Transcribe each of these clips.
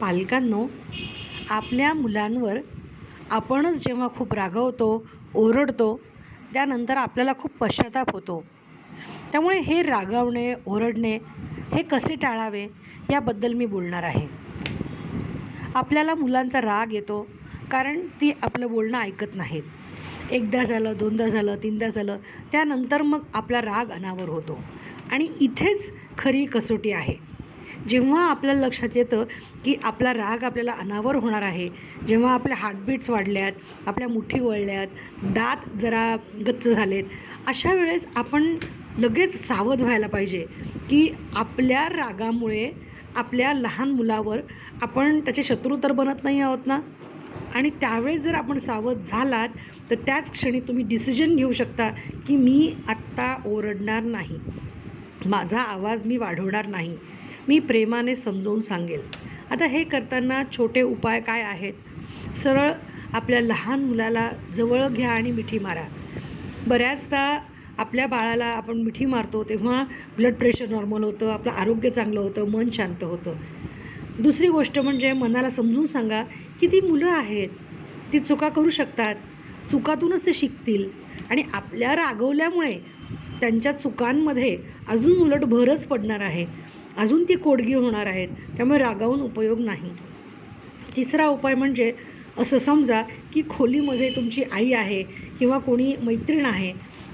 पालकांनो आपल्या मुलांवर आपणच जेव्हा खूप रागवतो ओरडतो त्यानंतर आपल्याला खूप पश्चाताप होतो. त्यामुळे हे रागावणे ओरडणे हे कसे टाळावे याबद्दल मी बोलणार आहे. आपल्याला मुलांचा राग येतो कारण ती आपलं बोलणं ऐकत नाहीत. एकदा झालं दोनदा झालं तीनदा झालं त्यानंतर मग आपला राग अनावर होतो. आणि इथेच खरी कसोटी आहे. जेव्हा आपल्याला लक्षात येतं की आपला राग आपल्याला अनावर होणार आहे जेव्हा आपल्या हार्टबीट्स वाढल्यात आपल्या मुठी वळल्यात दात जरा गच्च झालेत अशा वेळेस आपण लगेच सावध व्हायला पाहिजे की आपल्या रागामुळे आपल्या लहान मुलावर आपण त्याचे शत्रू तर बनत नाही आहोत ना? आणि त्यावेळेस जर आपण सावध झालात तर त्याच क्षणी तुम्ही डिसिजन घेऊ शकता की मी आत्ता ओरडणार नाही. माझा आवाज मी वाढवणार नाही. मी प्रेमाने समजावून सांगेल आता हे करताना छोटे उपाय काय आहेत? सरळ आपल्या लहान मुलाला जवळ घ्या आणि मिठी मारा. बऱ्याचदा आपल्या बाळाला आपण मिठी मारतो तेव्हा ब्लड प्रेशर नॉर्मल होतं आपलं आरोग्य चांगलं होतं मन शांत होतं. दुसरी गोष्ट म्हणजे मनाला समजून सांगा की ती मुलं आहेत. ती चुका करू शकतात. चुकातूनच ते शिकतील. आणि आपल्या रागवल्यामुळे त्यांच्या चुकांमध्ये अजून उलट भरच पडणार आहे. अजून ती कोडगी होणार आहेत. त्यामुळे रागावून उपयोग नाही. तिसरा उपाय म्हणजे असं समजा की खोलीमध्ये तुमची आई आहे किंवा कोणी मैत्रीण आहे.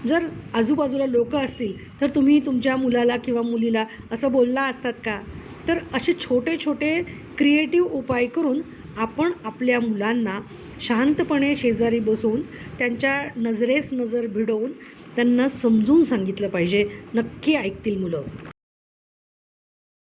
जर आजूबाजूला लोक असतील तर तुम्ही तुमच्या मुलाला किंवा मुलीला असं बोलला असतात का? तर असे छोटे छोटे क्रिएटिव्ह उपाय करून आपण आपल्या मुलांना शांतपणे शेजारी बसवून त्यांच्या नजरेस नजर भिडवून त्यांना समजून सांगितलं पाहिजे. नक्की ऐकतील मुलं.